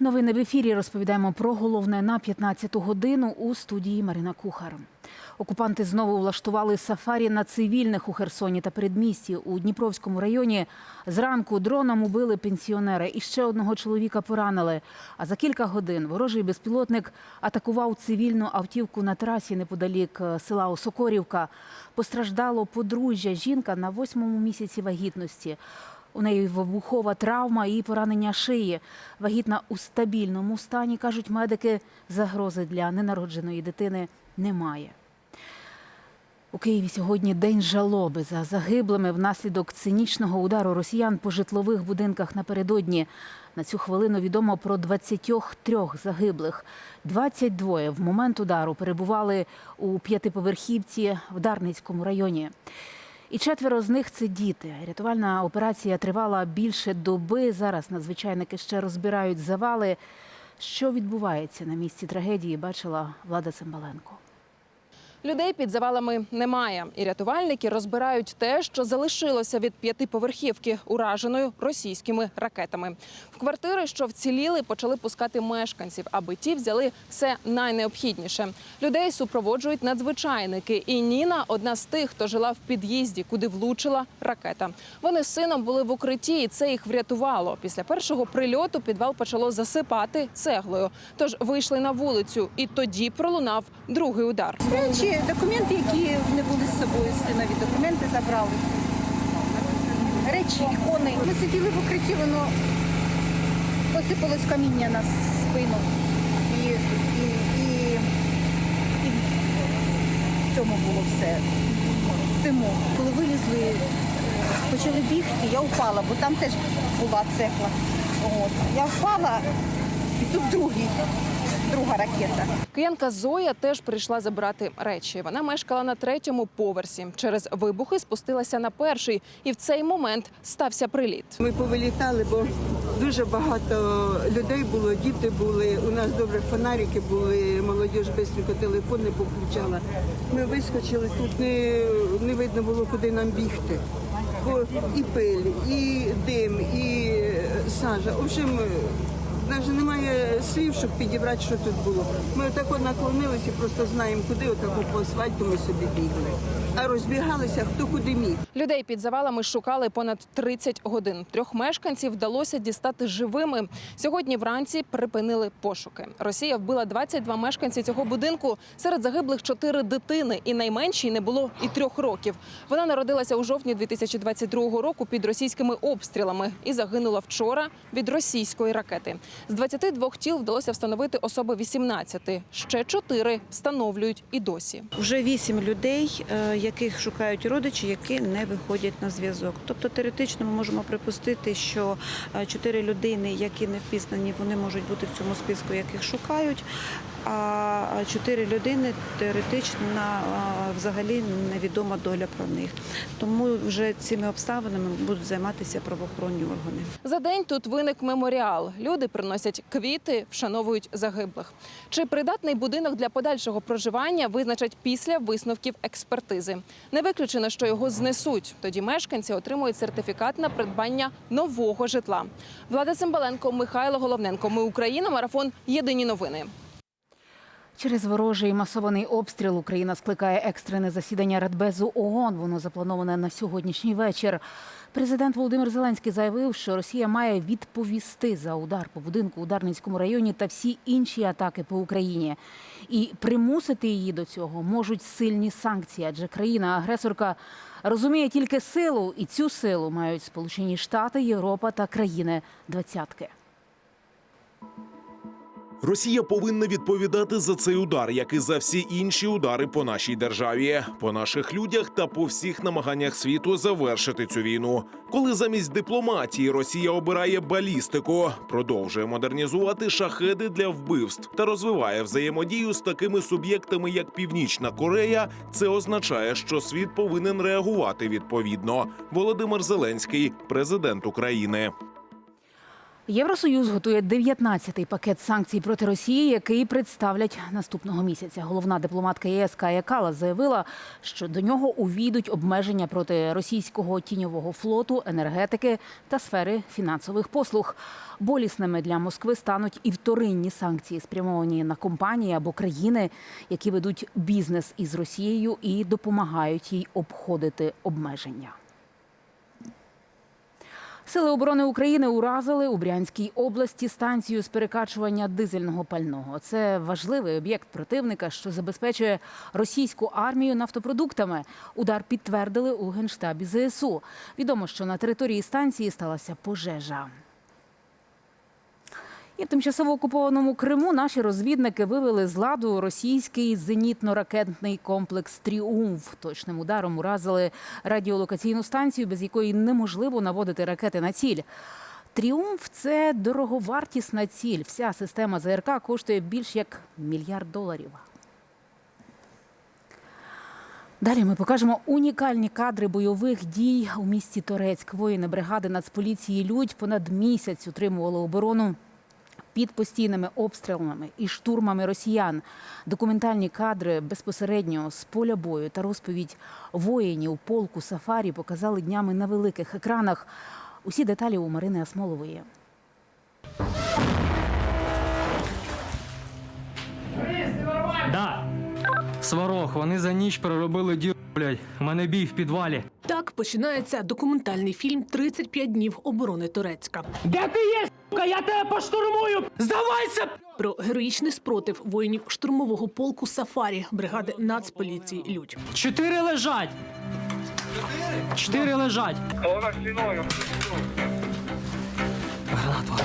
Новини в ефірі розповідаємо про головне на 15-ту годину у студії Марина Кухар. Окупанти знову влаштували сафарі на цивільних у Херсоні та передмісті у Дніпровському районі. Зранку дроном убили пенсіонера і ще одного чоловіка поранили. А за кілька годин ворожий безпілотник атакував цивільну автівку на трасі неподалік е, села Осокорівка. Постраждало подружжя. Жінка на восьмому місяці вагітності. У неї вибухова травма і поранення шиї. Вагітна у стабільному стані, кажуть медики, загрози для ненародженої дитини немає. У Києві сьогодні день жалоби за загиблими внаслідок цинічного удару росіян по житлових будинках напередодні. На цю хвилину відомо про 23 загиблих. 22 в момент удару перебували у п'ятиповерхівці в Дарницькому районі. І четверо з них це діти. Рятувальна операція тривала більше доби. Зараз надзвичайники ще розбирають завали. Що відбувається на місці трагедії, бачила Влада Цимбаленко. Людей під завалами немає, і рятувальники розбирають те, що залишилося від п'ятиповерхівки, ураженою російськими ракетами. В квартири, що вціліли, почали пускати мешканців, аби ті взяли все найнеобхідніше. Людей супроводжують надзвичайники. І Ніна одна з тих, хто жила в під'їзді, куди влучила ракета. Вони з сином були в укритті, і це їх врятувало. Після першого прильоту підвал почало засипати цеглою. Тож вийшли на вулицю, і тоді пролунав другий удар. Речі, документи, які не були з собою, синові документи забрали. Речі, ікони. Ми сиділи в укритті, воно посипалось каміння на спину. І, і, і, і в цьому було все. В Диму. Коли вилізли, е, почали бігти, я впала, бо там теж була цегла. От. Я впала, і тут другий, друга ракета. Киянка Зоя теж прийшла забрати речі. Вона мешкала на третьому поверсі. Через вибухи спустилася на перший, і в цей момент стався приліт. Ми повилітали, бо дуже багато людей було, діти були. У нас добре фонарики були, молодь швидко телефони повключала. Ми вискочили, тут не, не видно було, куди нам бігти. Бо і пиль, і дим, і сажа. В общем, навіть немає слів, щоб підібрати, що тут було. Ми отак от наклонилися, просто знаємо, куди отаку по асфальту ми собі бігли. А розбігалися хто куди міг. Людей під завалами шукали понад 30 годин. Трьох мешканців вдалося дістати живими. Сьогодні вранці припинили пошуки. Росія вбила 22 мешканці цього будинку. Серед загиблих чотири дитини, і найменшій не було і трьох років. Вона народилася у жовтні 2022 року під російськими обстрілами і загинула вчора від російської ракети. З 22 тіл вдалося встановити особи 18. Ще чотири встановлюють і досі. Вже вісім людей, е, яких шукають родичі, які не виходять на зв'язок. Тобто теоретично ми можемо припустити, що е, чотири людини, які не впізнані, вони можуть бути в цьому списку, яких шукають. А чотири людини теоретично взагалі невідома доля про них. Тому вже цими обставинами будуть займатися правоохоронні органи. За день тут виник меморіал. Люди приносять квіти, вшановують загиблих. Чи придатний будинок для подальшого проживання визначать після висновків експертизи? Не виключено, що його знесуть. Тоді мешканці отримують сертифікат на придбання нового житла. Влада Цимбаленко, Михайло Головненко. Ми Україна. Марафон. Єдині новини. Через ворожий масований обстріл Україна скликає екстрене засідання Радбезу ООН. Воно заплановане на сьогоднішній вечір. Президент Володимир Зеленський заявив, що Росія має відповісти за удар по будинку у Дарницькому районі та всі інші атаки по Україні. І примусити її до цього можуть сильні санкції, адже країна-агресорка розуміє тільки силу, і цю силу мають Сполучені Штати, Європа та країни двадцятки. Росія повинна відповідати за цей удар, як і за всі інші удари по нашій державі, по наших людях та по всіх намаганнях світу завершити цю війну. Коли замість дипломатії Росія обирає балістику, продовжує модернізувати шахеди для вбивств та розвиває взаємодію з такими суб'єктами, як Північна Корея, це означає, що світ повинен реагувати відповідно. Володимир Зеленський, президент України. Євросоюз готує 19-й пакет санкцій проти Росії, який представлять наступного місяця. Головна дипломатка ЄС Кая Калас заявила, що до нього увійдуть обмеження проти російського тіньового флоту, енергетики та сфери фінансових послуг. Болісними для Москви стануть і вторинні санкції, спрямовані на компанії або країни, які ведуть бізнес із Росією і допомагають їй обходити обмеження. Сили оборони України уразили у Брянській області станцію з перекачування дизельного пального. Це важливий об'єкт противника, що забезпечує російську армію нафтопродуктами. Удар підтвердили у генштабі ЗСУ. Відомо, що на території станції сталася пожежа. І в тимчасово окупованому Криму наші розвідники вивели з ладу російський зенітно-ракетний комплекс Тріумф. Точним ударом уразили радіолокаційну станцію, без якої неможливо наводити ракети на ціль. Тріумф це дороговартісна ціль. Вся система ЗРК коштує більш як мільярд доларів. Далі ми покажемо унікальні кадри бойових дій у місті Торецьк. Воїни бригади Нацполіції Людь понад місяць утримували оборону під постійними обстрілами і штурмами росіян. Документальні кадри безпосередньо з поля бою та розповідь воїнів полку Сафарі показали днями на великих екранах. Усі деталі у Марини Асмолової. Да. Сварог, вони за ніч переробили діру, блядь. У мене бій в підвалі. Так починається документальний фільм «35 днів оборони Турецька Де ти є, сука? Я тебе поштурмую! Здавайся! про героїчний спротив воїнів штурмового полку Сафарі бригади Нацполіції Людь. Чотири лежать! Чотири лежать! Гранату, гранату.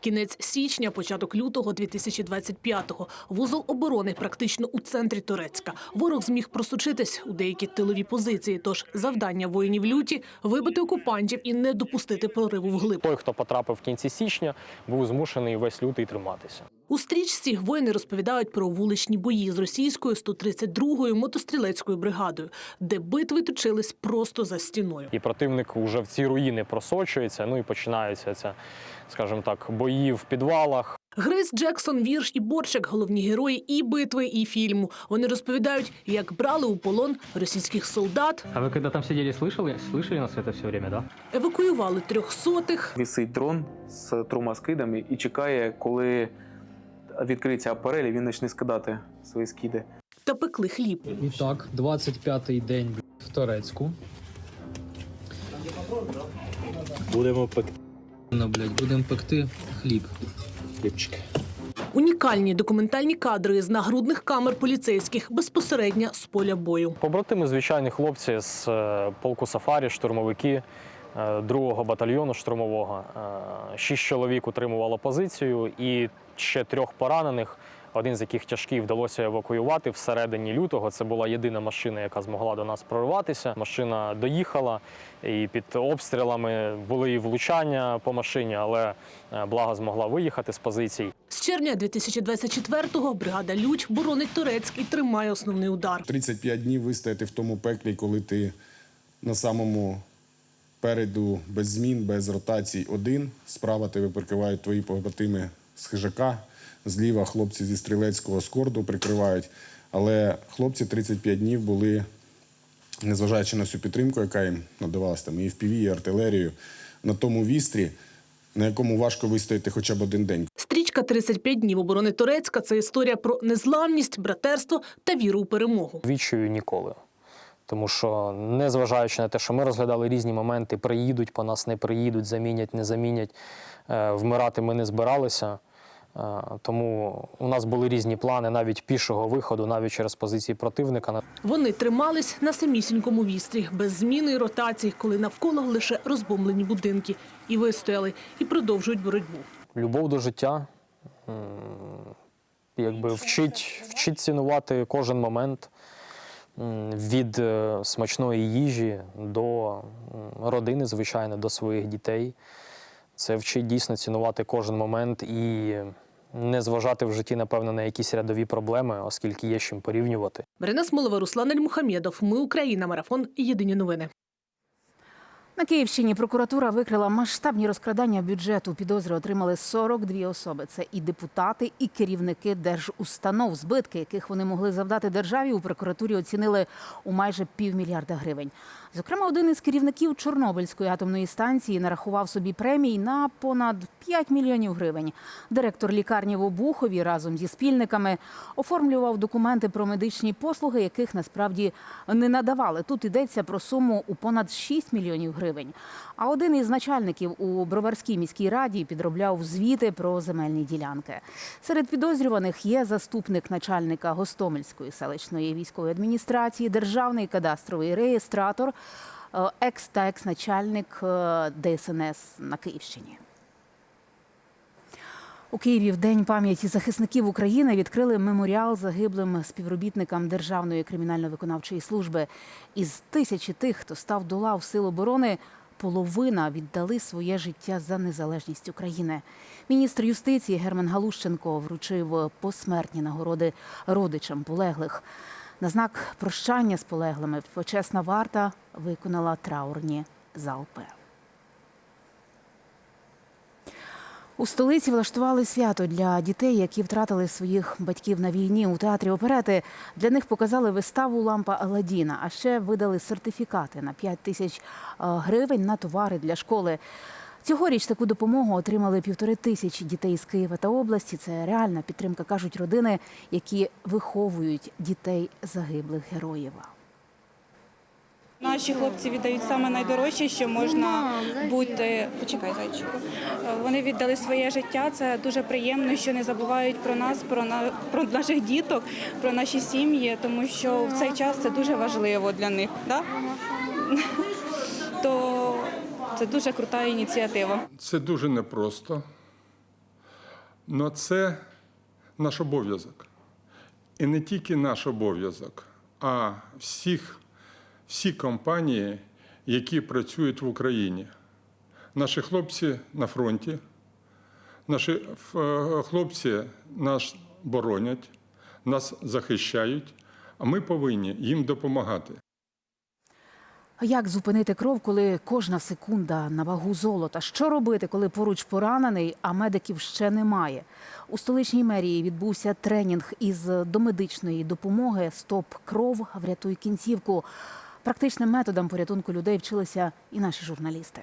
Кінець січня, початок лютого 2025-го. Вузол оборони практично у центрі Турецька. Ворог зміг просучитись у деякі тилові позиції. Тож завдання воїнів люті вибити окупантів і не допустити прориву вглиб. Той, хто потрапив в кінці січня, був змушений весь лютий триматися. У стрічці воїни розповідають про вуличні бої з російською 132-ю мотострілецькою бригадою, де битви точились просто за стіною. І противник вже в ці руїни просочується. Ну і починаються ця, скажімо так, бої в підвалах. Грейс Джексон, вірш і Борчак головні герої і битви, і фільму. Вони розповідають, як брали у полон російських солдат, А ви коли там сиділи, слышали? Слышали нас це все время, да? евакуювали трьохсотих, Висить дрон з трьома скидами і чекає, коли відкриється апарель, і він почне скидати свої скиди. та пекли хліб. І так, 25-й день в Торецьку. Будемо пекти Ну, блядь, будемо пекти хліб. хлібчик. Унікальні документальні кадри з нагрудних камер поліцейських безпосередньо з поля бою. Побратими, звичайні хлопці з е, полку Сафарі, штурмовики е, другого батальйону штурмового. Е, Шість чоловік утримувало позицію і ще трьох поранених. Один з яких тяжкий вдалося евакуювати всередині лютого. Це була єдина машина, яка змогла до нас прорватися. Машина доїхала, і під обстрілами були і влучання по машині, але е, благо змогла виїхати з позицій. З червня 2024-го бригада Людь боронить Турецьк і тримає основний удар. 35 днів вистояти в тому пеклі, коли ти на самому переду без змін, без ротацій один. Справа тебе прикривають твої побратими з хижака, зліва хлопці зі стрілецького скорду прикривають. Але хлопці 35 днів були, незважаючи на всю підтримку, яка їм надавалася там і в піві, і артилерію, на тому вістрі, на якому важко вистояти хоча б один день. Стрічка «35 днів оборони Турецька це історія про незламність, братерство та віру у перемогу. Відчую ніколи. Тому що, незважаючи на те, що ми розглядали різні моменти, приїдуть по нас, не приїдуть, замінять, не замінять, е, вмирати ми не збиралися. Е, Тому у нас були різні плани навіть пішого виходу, навіть через позиції противника. Вони тримались на самісінькому вістрі, без зміни і ротацій, коли навколо лише розбомлені будинки. І вистояли, і продовжують боротьбу. Любов до життя якби вчить, вчить цінувати кожен момент від е, смачної їжі до родини, звичайно, до своїх дітей. Це вчить дійсно цінувати кожен момент і не зважати в житті, напевно, на якісь рядові проблеми, оскільки є з чим порівнювати. Марина Смолова, Руслан Альмухамєдов. Ми Україна. Марафон. Єдині новини. На Київщині прокуратура викрила масштабні розкрадання бюджету. Підозри отримали 42 особи. Це і депутати, і керівники держустанов. Збитки, яких вони могли завдати державі, у прокуратурі оцінили у майже півмільярда гривень. Зокрема, один із керівників Чорнобильської атомної станції нарахував собі премій на понад 5 мільйонів гривень. Директор лікарні в Обухові разом зі спільниками оформлював документи про медичні послуги, яких насправді не надавали. Тут йдеться про суму у понад 6 мільйонів гривень. А один із начальників у Броварській міській раді підробляв звіти про земельні ділянки. Серед підозрюваних є заступник начальника Гостомельської селищної військової адміністрації, державний кадастровий реєстратор, екс та екс-начальник е, ДСНС на Київщині. У Києві в День пам'яті захисників України відкрили меморіал загиблим співробітникам Державної кримінально-виконавчої служби. Із тисячі тих, хто став до лав сил оборони, половина віддали своє життя за незалежність України. Міністр юстиції Герман Галущенко вручив посмертні нагороди родичам полеглих. На знак прощання з полеглими почесна варта виконала траурні залпи. У столиці влаштували свято для дітей, які втратили своїх батьків на війні. У театрі оперети для них показали виставу Лампа Аладдіна, а ще видали сертифікати на 5 тисяч е, гривень на товари для школи. Цьогоріч таку допомогу отримали півтори тисячі дітей з Києва та області. Це реальна підтримка, кажуть родини, які виховують дітей загиблих героїв. Наші хлопці віддають саме найдорожче, що можна бути. Почекай, зайчику. Вони віддали своє життя. Це дуже приємно, що не забувають про нас, про на про наших діток, про наші сім'ї, тому що в цей час це дуже важливо для них. Да? То це дуже крута ініціатива. Це дуже непросто, але це наш обов'язок. І не тільки наш обов'язок, а всіх, всі компанії, які працюють в Україні. Наші хлопці на фронті, наші е, хлопці нас боронять, нас захищають, а ми повинні їм допомагати. Як зупинити кров, коли кожна секунда на вагу золота? Що робити, коли поруч поранений, а медиків ще немає? У столичній мерії відбувся тренінг із домедичної допомоги Стоп кров, врятуй кінцівку. Практичним методам порятунку людей вчилися і наші журналісти.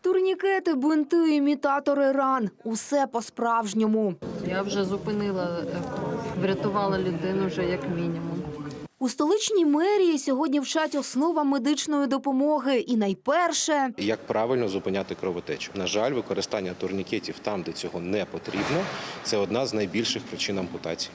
Турнікети, бинти, імітатори ран усе по-справжньому. Я вже зупинила, врятувала людину вже як мінімум. У столичній мерії сьогодні вчать основам медичної допомоги. І найперше Як правильно зупиняти кровотечу? На жаль, використання турнікетів там, де цього не потрібно, це одна з найбільших причин ампутацій,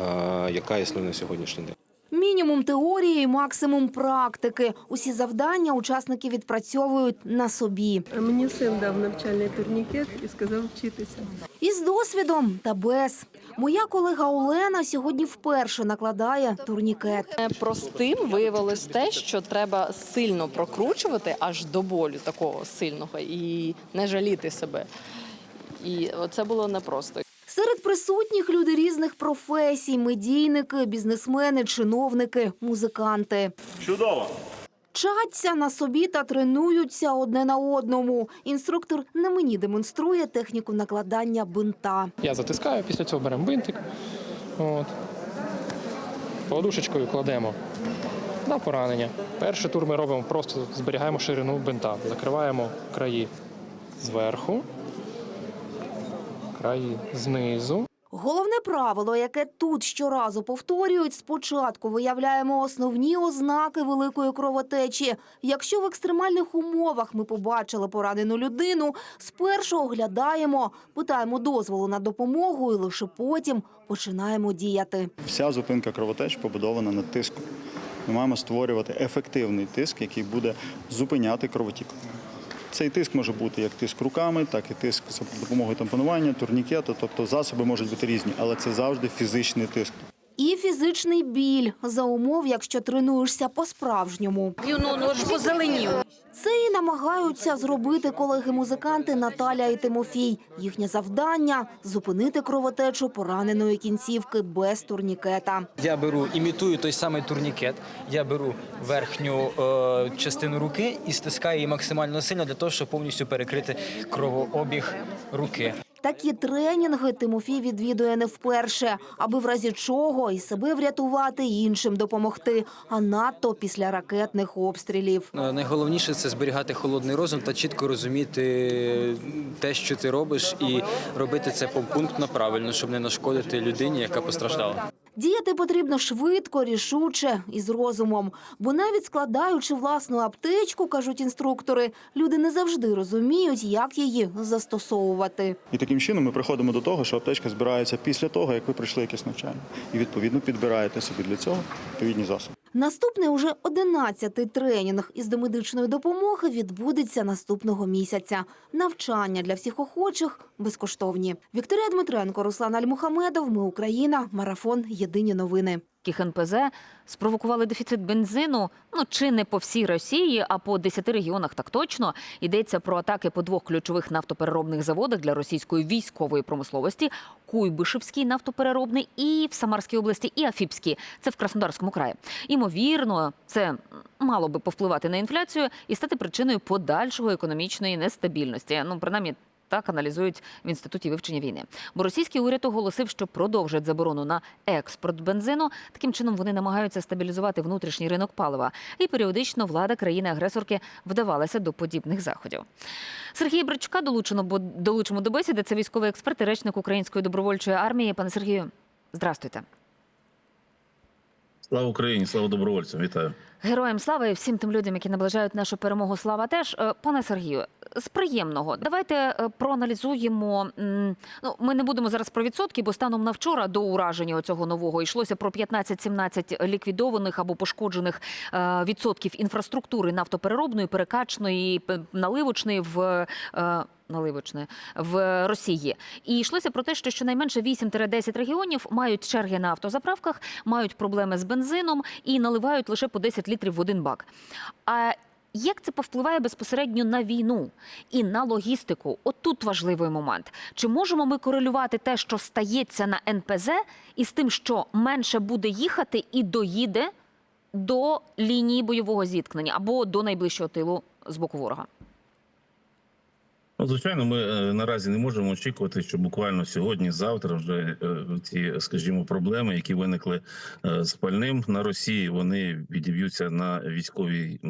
е, яка існує на сьогоднішній день. Мінімум теорії, максимум практики. Усі завдання учасники відпрацьовують на собі. Мені син дав навчальний турнікет і сказав вчитися. Із досвідом та без. Моя колега Олена сьогодні вперше накладає турнікет. Простим виявилось те, що треба сильно прокручувати аж до болю такого сильного і не жаліти себе. І це було непросто. Серед присутніх люди різних професій: медійники, бізнесмени, чиновники, музиканти. Чудово! Вчаться на собі та тренуються одне на одному. Інструктор на мені демонструє техніку накладання бинта. Я затискаю, після цього беремо бинтик. От. Подушечкою кладемо на поранення. Перший тур ми робимо просто зберігаємо ширину бинта, закриваємо краї зверху, краї знизу. Головне правило, яке тут щоразу повторюють, спочатку виявляємо основні ознаки великої кровотечі. Якщо в екстремальних умовах ми побачили поранену людину, спершу оглядаємо, питаємо дозволу на допомогу і лише потім починаємо діяти. Вся зупинка кровотеч побудована на тиску. Ми маємо створювати ефективний тиск, який буде зупиняти кровотік. Цей тиск може бути як тиск руками, так і тиск за допомогою тампонування, турнікету, тобто засоби можуть бути різні, але це завжди фізичний тиск. І фізичний біль за умов, якщо тренуєшся по-справжньому. Ну, ну ж позеленів. Це і намагаються зробити колеги-музиканти Наталя і Тимофій. Їхнє завдання зупинити кровотечу пораненої кінцівки без турнікета. Я беру, імітую той самий турнікет. Я беру верхню е, частину руки і стискаю її максимально сильно для того, щоб повністю перекрити кровообіг руки. Такі тренінги Тимофій відвідує не вперше, аби в разі чого і себе врятувати, і іншим допомогти, а надто після ракетних обстрілів. Е, Найголовніше це зберігати холодний розум та чітко розуміти те, що ти робиш, і робити це попунктно правильно, щоб не нашкодити людині, яка постраждала. Діяти потрібно швидко, рішуче і з розумом. Бо навіть складаючи власну аптечку, кажуть інструктори, люди не завжди розуміють, як її застосовувати. І таким чином ми приходимо до того, що аптечка збирається після того, як ви пройшли якесь навчання. І відповідно підбираєте собі для цього відповідні засоби. Наступний уже 11-й тренінг із домедичної допомоги відбудеться наступного місяця. Навчання для всіх охочих безкоштовні. Вікторія Дмитренко, Руслан Альмухамедов. Ми Україна. Марафон. Єдині новини. НПЗ спровокували дефіцит бензину, ну чи не по всій Росії, а по 10 регіонах так точно. Йдеться про атаки по двох ключових нафтопереробних заводах для російської військової промисловості: Куйбишевський нафтопереробний і в Самарській області, і Афіпський. Це в Краснодарському краї. Імовірно, це мало би повпливати на інфляцію і стати причиною подальшого економічної нестабільності. Ну, принаймні. Так аналізують в інституті вивчення війни. Бо російський уряд оголосив, що продовжать заборону на експорт бензину. Таким чином вони намагаються стабілізувати внутрішній ринок палива. І періодично влада країни-агресорки вдавалася до подібних заходів. Сергія Бричука долучено бо долучимо до бесіди. Це військовий експерт і речник Української добровольчої армії. Пане Сергію, здрастуйте. Слава Україні, слава добровольцям, вітаю. Героям слава і всім тим людям, які наближають нашу перемогу. Слава теж Е, пане Сергію, з приємного. Давайте е, проаналізуємо. Ну, ми не будемо зараз про відсотки, бо станом на вчора до ураження цього нового йшлося про 15-17 ліквідованих або пошкоджених е, відсотків інфраструктури нафтопереробної, перекачної, наливочної в. Наливочне в Росії, і йшлося про те, що щонайменше 8-10 регіонів мають черги на автозаправках, мають проблеми з бензином і наливають лише по 10 літрів в один бак. А як це повпливає безпосередньо на війну і на логістику? От тут важливий момент. Чи можемо ми корелювати те, що стається на НПЗ, із тим, що менше буде їхати і доїде до лінії бойового зіткнення або до найближчого тилу з боку ворога? Ну, звичайно, ми е, наразі не можемо очікувати, що буквально сьогодні, завтра, вже е, ці, скажімо, проблеми, які виникли е, з пальним на Росії, вони відіб'ються на військовій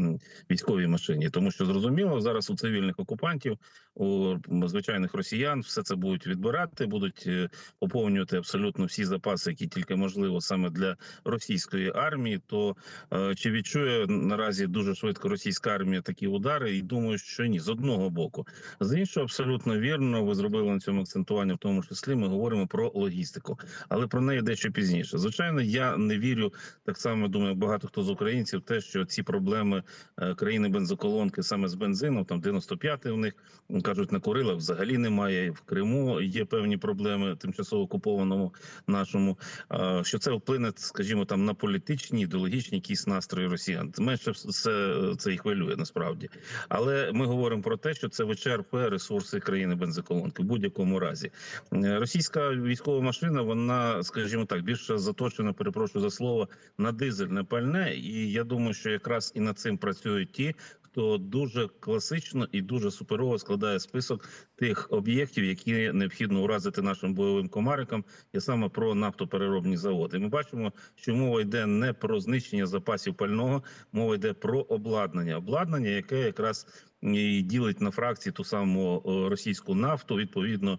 військовій машині. Тому що зрозуміло, зараз у цивільних окупантів, у звичайних росіян, все це будуть відбирати, будуть е, поповнювати абсолютно всі запаси, які тільки можливо саме для російської армії. То е, чи відчує наразі дуже швидко російська армія такі удари? І думаю, що ні, з одного боку. З іншого, абсолютно вірно, ви зробили на цьому акцентування, в тому числі ми говоримо про логістику, але про неї дещо пізніше. Звичайно, я не вірю так само. Думаю, багато хто з українців, те, що ці проблеми е, країни бензоколонки саме з бензином, там 95-й у них кажуть, на Курилах взагалі немає. В Криму є певні проблеми тимчасово окупованому нашому. Що це вплине, скажімо, там на політичні, ідеологічні якісь настрої росіян. Менше це, це і хвилює насправді. Але ми говоримо про те, що це вичерпує ресурси країни бензоколонки в будь-якому разі. Е, Російська військова машина, вона, скажімо так, більше заточена, перепрошую за слово, на дизельне пальне. І я думаю, що якраз і над цим працюють ті. Хто дуже класично і дуже суперово складає список тих об'єктів, які необхідно уразити нашим бойовим комарикам, і саме про нафтопереробні заводи. Ми бачимо, що мова йде не про знищення запасів пального, мова йде про обладнання. Обладнання, яке якраз і ділить на фракції ту саму російську нафту. Відповідно,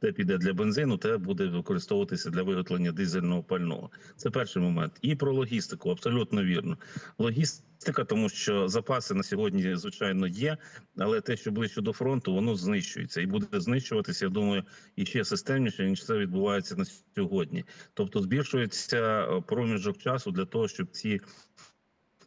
те піде для бензину, те буде використовуватися для виготовлення дизельного пального. Це перший момент. І про логістику абсолютно вірно. Логістика, тому що запаси на сьогодні звичайно є, але те, що ближче до фронту, воно знищується і буде знищуватися. Я думаю, і ще системніше ніж це відбувається на сьогодні. Тобто збільшується е, проміжок часу для того, щоб ці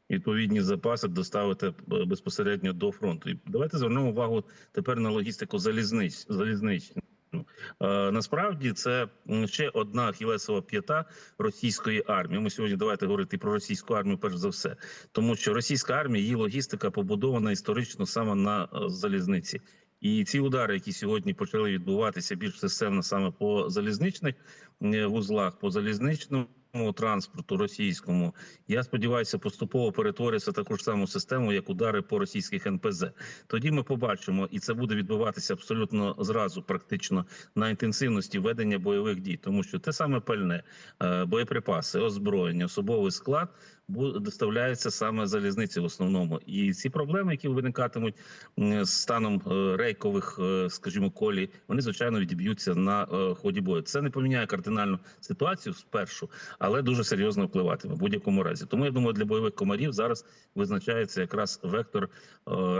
відповідні запаси доставити е, безпосередньо до фронту. І давайте звернемо увагу тепер на логістику залізнич залізничну. Е, насправді це ще одна хілесова п'ята російської армії. Ми сьогодні давайте говорити про російську армію, перш за все, тому що російська армія її логістика побудована історично саме на е, залізниці. І ці удари, які сьогодні почали відбуватися більш системно саме по залізничних е, вузлах, по залізничному транспорту російському, я сподіваюся, поступово перетвориться таку ж саму систему, як удари по російських НПЗ. Тоді ми побачимо, і це буде відбуватися абсолютно зразу, практично на інтенсивності ведення бойових дій, тому що те саме пальне, е, боєприпаси, озброєння, особовий склад доставляється саме залізниці в основному. І ці проблеми, які виникатимуть з станом е, рейкових, е, скажімо, колій, вони звичайно відіб'ються на е, ході бою. Це не поміняє кардинальну ситуацію спершу, але дуже серйозно впливатиме в будь-якому разі. Тому я думаю, для бойових комарів зараз визначається якраз вектор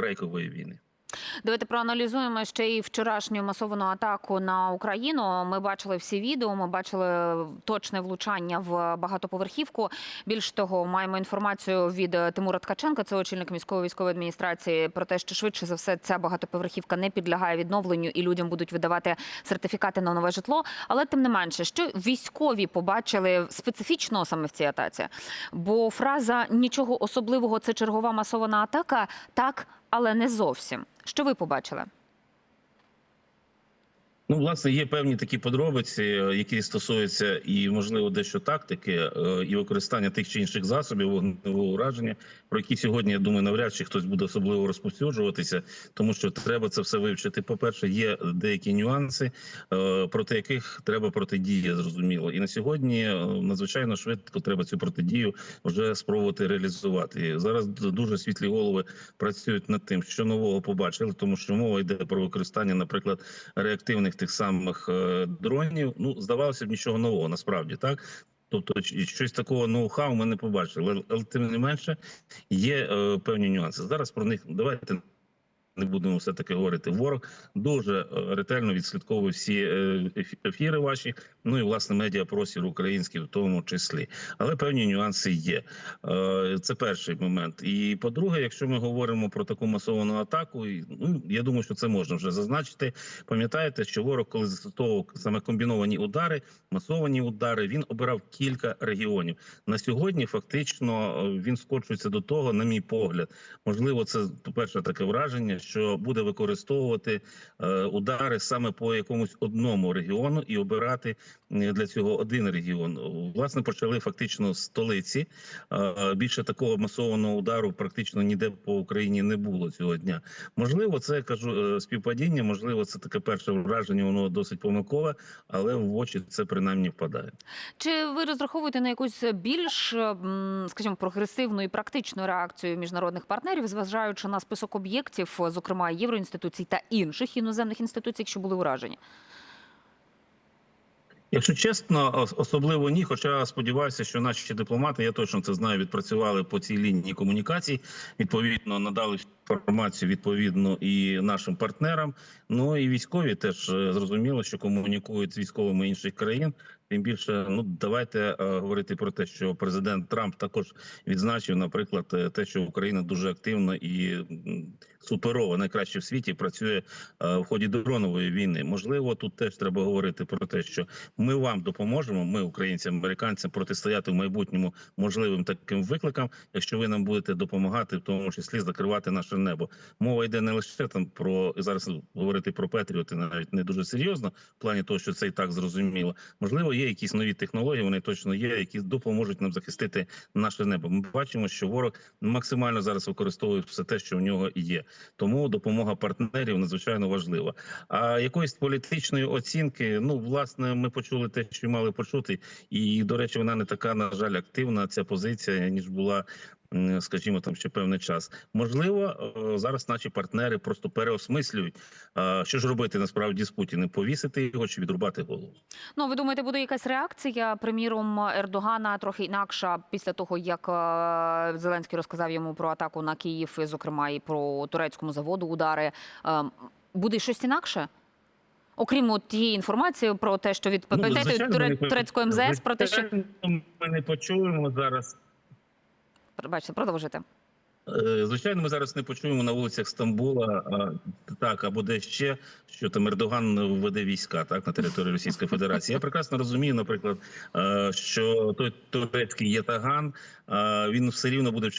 рейкової війни. Давайте проаналізуємо ще і вчорашню масовану атаку на Україну. Ми бачили всі відео, ми бачили точне влучання в багатоповерхівку. Більш того, маємо інформацію від Тимура Ткаченка, це очільник міської військової адміністрації, про те, що швидше за все ця багатоповерхівка не підлягає відновленню і людям будуть видавати сертифікати на нове житло. Але тим не менше, що військові побачили специфічного саме в цій атаці. Бо фраза нічого особливого це чергова масована атака, так, але не зовсім. Що ви побачили? Ну, власне, є певні такі подробиці, е, які стосуються і, можливо, дещо тактики е, і використання тих чи інших засобів вогневого ураження, про які сьогодні я думаю, навряд чи хтось буде особливо розповсюджуватися, тому що треба це все вивчити. По перше, є деякі нюанси, е, проти яких треба протидія, зрозуміло. І на сьогодні надзвичайно швидко треба цю протидію вже спробувати реалізувати. Зараз дуже світлі голови працюють над тим, що нового побачили, тому що мова йде про використання, наприклад, реактивних тих самих е, дронів. Ну здавалося б, нічого нового насправді так. Тобто, щось такого ноу-хау ми не побачили, але, але тим не менше є е, певні нюанси. Зараз про них давайте не будемо все таки говорити. Ворог дуже е, ретельно відслідковує всі е, ефіри ваші. Ну і власне медіапростір український в тому числі. Але певні нюанси є. Е, Це перший момент. І по-друге, якщо ми говоримо про таку масовану атаку, ну я думаю, що це можна вже зазначити. Пам'ятаєте, що ворог, коли застосовував саме комбіновані удари, масовані удари, він обирав кілька регіонів. На сьогодні фактично він скочується до того, на мій погляд. Можливо, це перше таке враження, що буде використовувати е, удари саме по якомусь одному регіону і обирати для цього один регіон. Власне, почали фактично з столиці. Е, Більше такого масованого удару практично ніде по Україні не було цього дня. Можливо, це кажу е, співпадіння. Можливо, це таке перше враження. Воно досить помилкове, але в очі це принаймні впадає. Чи ви розраховуєте на якусь більш, скажімо, прогресивну і практичну реакцію міжнародних партнерів, зважаючи на список об'єктів, зокрема євроінституцій та інших іноземних інституцій, що були уражені? Якщо чесно, особливо ні. Хоча сподіваюся, що наші дипломати, я точно це знаю, відпрацювали по цій лінії комунікацій. Відповідно, надали інформацію відповідно і нашим партнерам. Ну і військові теж е, зрозуміло, що комунікують з військовими інших країн. Тим більше, ну давайте е, говорити про те, що президент Трамп також відзначив, наприклад, е, те, що Україна дуже активно і суперово найкраще в світі працює е, в ході дронової війни. Можливо, тут теж треба говорити про те, що ми вам допоможемо. Ми, українці, американцям, протистояти в майбутньому можливим таким викликам, якщо ви нам будете допомагати, в тому числі закривати наше небо. Мова йде не лише там про зараз говорити про Петріоти, навіть не дуже серйозно, в плані того, що це і так зрозуміло. Можливо, є якісь нові технології. Вони точно є, які допоможуть нам захистити наше небо. Ми бачимо, що ворог максимально зараз використовує все те, що в нього є. Тому допомога партнерів надзвичайно важлива. А якоїсь політичної оцінки, ну власне, ми почули те, що мали почути, і до речі, вона не така на жаль активна. Ця позиція ніж була. М, Скажімо, там ще певний час. Можливо, е, зараз наші партнери просто переосмислюють, е, що ж робити насправді з Путіним: повісити його чи відрубати голову. Ну, ви думаєте, буде якась реакція, приміром, Ердогана трохи інакша після того, як е, Зеленський розказав йому про атаку на Київ, і, зокрема, і про турецькому заводу удари. Е, Буде щось інакше? Окрім от тієї інформації про те, що від пам'ятаєте, від звичайно, туре- ми не- турецького МЗС про те, що ми не почуємо зараз. Бачите, продовжуйте. Е, Звичайно, ми зараз не почуємо на вулицях Стамбула, а, так або де ще, що там Ердоган веде війська так на території Російської Федерації. Я прекрасно розумію, наприклад, е, що той турецький єтаган е, він все рівно буде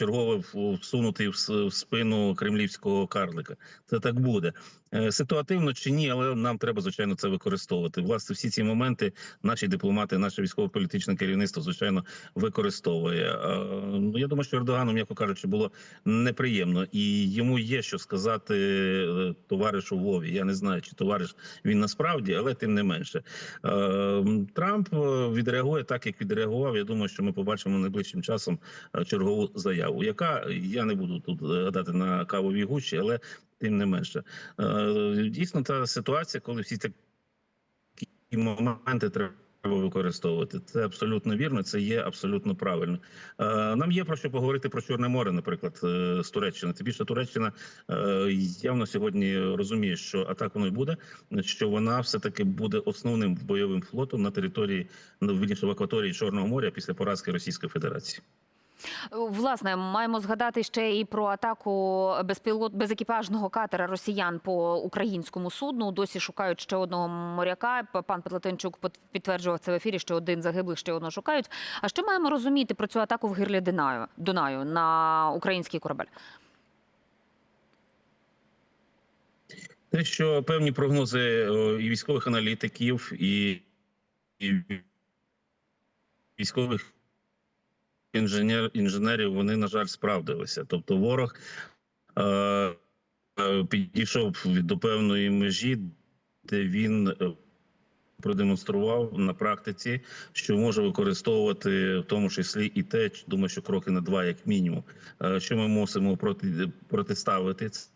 в- всунутий в в спину кремлівського карлика. Це так буде. Е, Ситуативно чи ні, але нам треба звичайно це використовувати. Власне, всі ці моменти наші дипломати, наше військово-політичне керівництво, звичайно, використовує. Е, Ну я думаю, що Ердогану, м'яко кажучи, було неприємно, і йому є що сказати е, товаришу Вові. Я не знаю, чи товариш він насправді, але тим не менше. Трамп відреагує так, як відреагував. Я думаю, що ми побачимо найближчим часом чергову заяву, яка я не буду тут гадати на кавовій гущі, але тим не менше. Е, Дійсно, та ситуація, коли всі такі моменти треба. використовувати це абсолютно вірно. Це є абсолютно правильно. Е, Нам є про що поговорити про Чорне море, наприклад, е, з Туреччини. Тим більше Туреччина явно сьогодні розуміє, що а так воно й буде. Що вона все таки буде основним бойовим флотом на території ну, в акваторії Чорного моря після поразки Російської Федерації. Власне, маємо згадати ще і про атаку безпілот безекіпажного катера росіян по українському судну. Досі шукають ще одного моряка. Пан Петлетинчук пот- підтверджував це в ефірі. Що один загиблих, ще одного шукають. А що маємо розуміти про цю атаку в гирлі Дунаю, Дунаю на український корабель? Те, що певні прогнози і військових аналітиків, і військових інженер, інженерів, вони, на жаль, справдилися. Тобто, ворог е, е, підійшов до певної межі, де він е, продемонстрував на практиці, що може використовувати в тому числі і те, думаю, що кроки на два, як мінімум. Е, Що ми мусимо проти протиставити це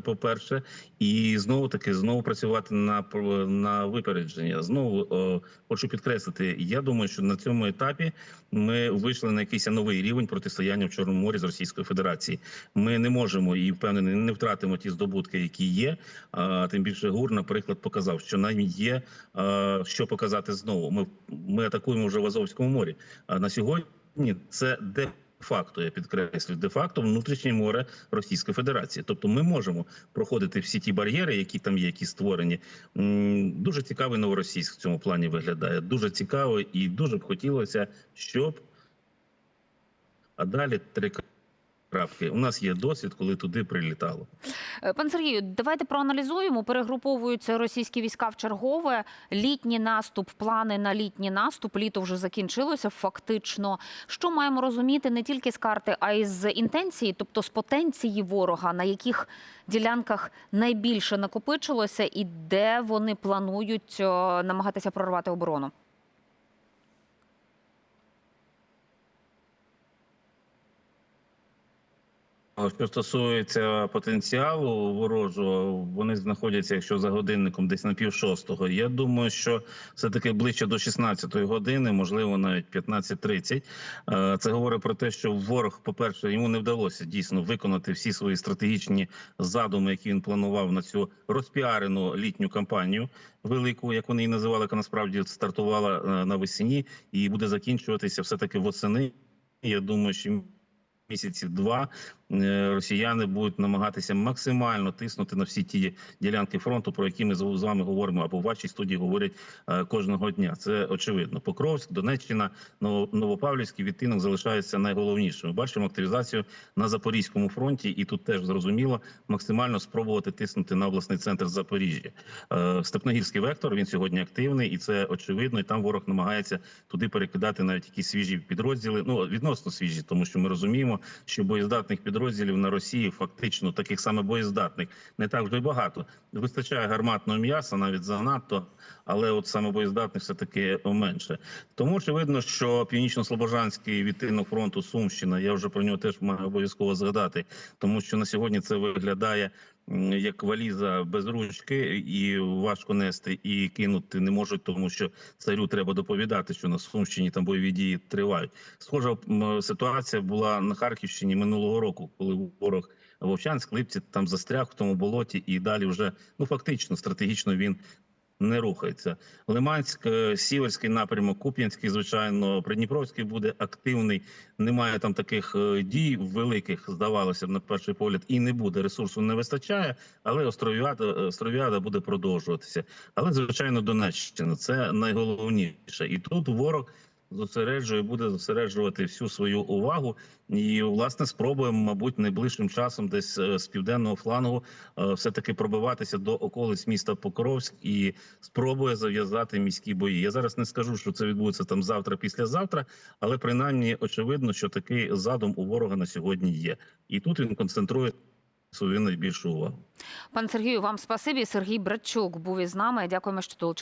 по-перше, і знову таки знову працювати на на випередження. Знову о, хочу підкреслити. Я думаю, що на цьому етапі ми вийшли на якийсь новий рівень протистояння в Чорному морі з Російською Федерацією. Ми не можемо і впевнений, не втратимо ті здобутки, які є. А тим більше ГУР, наприклад, показав, що нам є а, що показати знову. Ми ми атакуємо вже в Азовському морі. А на сьогодні це де факто, я підкреслюю, де факто внутрішнє море Російської Федерації. Тобто ми можемо проходити всі ті бар'єри, які там є, які створені. Дуже цікавий новоросійськ в цьому плані виглядає. Дуже цікаво і дуже б хотілося, щоб а далі три крапки. У нас є досвід, коли туди прилітало. Е, Пан Сергію, давайте проаналізуємо. Перегруповуються російські війська в чергове. Літній наступ, плани на літній наступ. Літо вже закінчилося фактично. Що маємо розуміти не тільки з карти, а й з інтенції, тобто з потенції ворога, на яких ділянках найбільше накопичилося, і де вони планують намагатися прорвати оборону. Що стосується потенціалу ворожого, вони знаходяться, якщо за годинником, десь на пів шостого. Я думаю, що все таки ближче до 16-ї години, можливо, навіть 15.30. Е, Це говорить про те, що ворог, по-перше, йому не вдалося дійсно виконати всі свої стратегічні задуми, які він планував на цю розпіарену літню кампанію велику, як вони її називали, яка насправді стартувала е, навесні і буде закінчуватися все таки восени. Я думаю, що місяців два е, росіяни будуть намагатися максимально тиснути на всі ті ділянки фронту, про які ми з вами говоримо, або в вашій студії говорять е, кожного дня. Це очевидно. Покровськ, Донеччина, Ново- Новопавлівський відтинок залишається найголовнішим. Ми бачимо активізацію на Запорізькому фронті, і тут теж зрозуміло максимально спробувати тиснути на обласний центр Запоріжжя. Е, Степногірський вектор він сьогодні активний, і це очевидно. І там ворог намагається туди перекидати навіть якісь свіжі підрозділи. Ну відносно свіжі, тому що ми розуміємо, що боєздатних підрозділів на Росії фактично таких саме боєздатних не так вже й багато. Вистачає гарматного м'яса, навіть занадто, але от саме боєздатних все таки менше. Тому очевидно, що північно-слобожанський відтинок фронту Сумщина. Я вже про нього теж маю обов'язково згадати, тому що на сьогодні це виглядає. Як валіза без ручки, і важко нести і кинути не можуть, тому що царю треба доповідати, що на Сумщині там бойові дії тривають. Схожа ситуація була на Харківщині минулого року, коли ворог Вовчанськ, Липці там застряг в тому болоті, і далі вже ну фактично стратегічно він не рухається. Лиманськ, е, Сіверський напрямок, Куп'янський, звичайно, Придніпровський буде активний. Немає там таких е, дій великих, здавалося б, на перший погляд, і не буде. Ресурсу не вистачає, але Остров'яда, Остров'яда буде продовжуватися. Але, звичайно, Донеччина це найголовніше. І тут ворог зосереджує, буде зосереджувати всю свою увагу. І, власне, спробуємо, мабуть, найближчим часом десь е, з південного флангу е, все-таки пробиватися до околиць міста Покровськ і спробує зав'язати міські бої. Я зараз не скажу, що це відбудеться там завтра, післязавтра, але принаймні очевидно, що такий задум у ворога на сьогодні є. І тут він концентрує свою найбільшу увагу. Пан Сергію, вам спасибі. Сергій Братчук був із нами. Дякуємо, що долучилися.